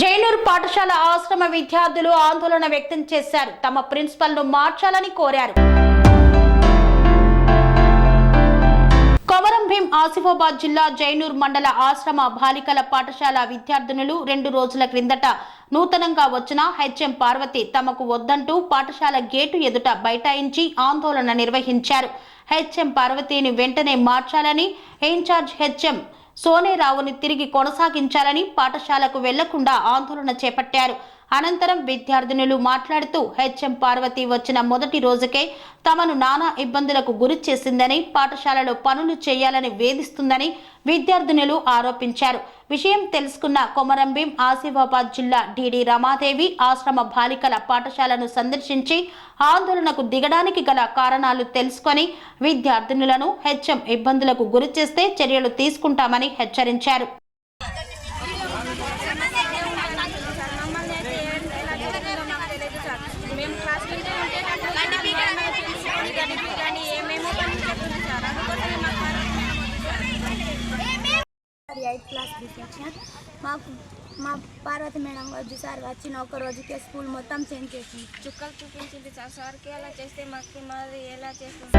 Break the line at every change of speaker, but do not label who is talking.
జైనూర్ పాఠశాల ఆశ్రమ విద్యార్థులు ఆందోళన వ్యక్తం చేశారు. తమ ప్రిన్సిపల్ను మార్చాలని కోరారు. కొమరంభీం ఆసిఫాబాద్ జిల్లా జైనూర్ మండల ఆశ్రమ బాలికల పాఠశాల విద్యార్థినులు రెండు రోజుల క్రిందట నూతనంగా వచ్చిన హెచ్ఎం పార్వతి తమకు వద్దంటూ పాఠశాల గేటు ఎదుట బైఠాయించి ఆందోళన నిర్వహించారు. హెచ్ఎం పార్వతిని వెంటనే మార్చాలని ఇన్ఛార్జ్ హెచ్ఎం సోనేరావుని తిరిగి కొనసాగించాలని పాఠశాలకు వెళ్ళకుండా ఆందోళన చేపట్టారు. అనంతరం విద్యార్థినులు మాట్లాడుతూ హెచ్ఎం పార్వతి వచ్చిన మొదటి రోజుకే తమను నానా ఇబ్బందులకు గురి చేసిందని పాఠశాలలో పనులు చేయాలని వేధిస్తుందని విద్యార్థినులు ఆరోపించారు. విషయం తెలుసుకున్న కొమరంభీం ఆసిఫాబాద్ జిల్లా డిడి రమాదేవి ఆశ్రమ బాలికల పాఠశాలను సందర్శించి ఆందోళనకు దిగడానికి గల కారణాలు తెలుసుకొని విద్యార్థినులను హెచ్ఎం ఇబ్బందులకు గురి చేస్తే చర్యలు తీసుకుంటామని హెచ్చరించారు.
అది ఎయిత్ క్లాస్ రిసెప్షన్ మాకు మా పార్వతి మేడం వచ్చి సార్ వచ్చిన ఒక రోజుకే స్కూల్ మొత్తం చేంజ్ చేసింది.
చుక్కలు చూపించింది సార్ సార్కి ఎలా చేస్తే మాకు మాది ఎలా చేస్తుంది?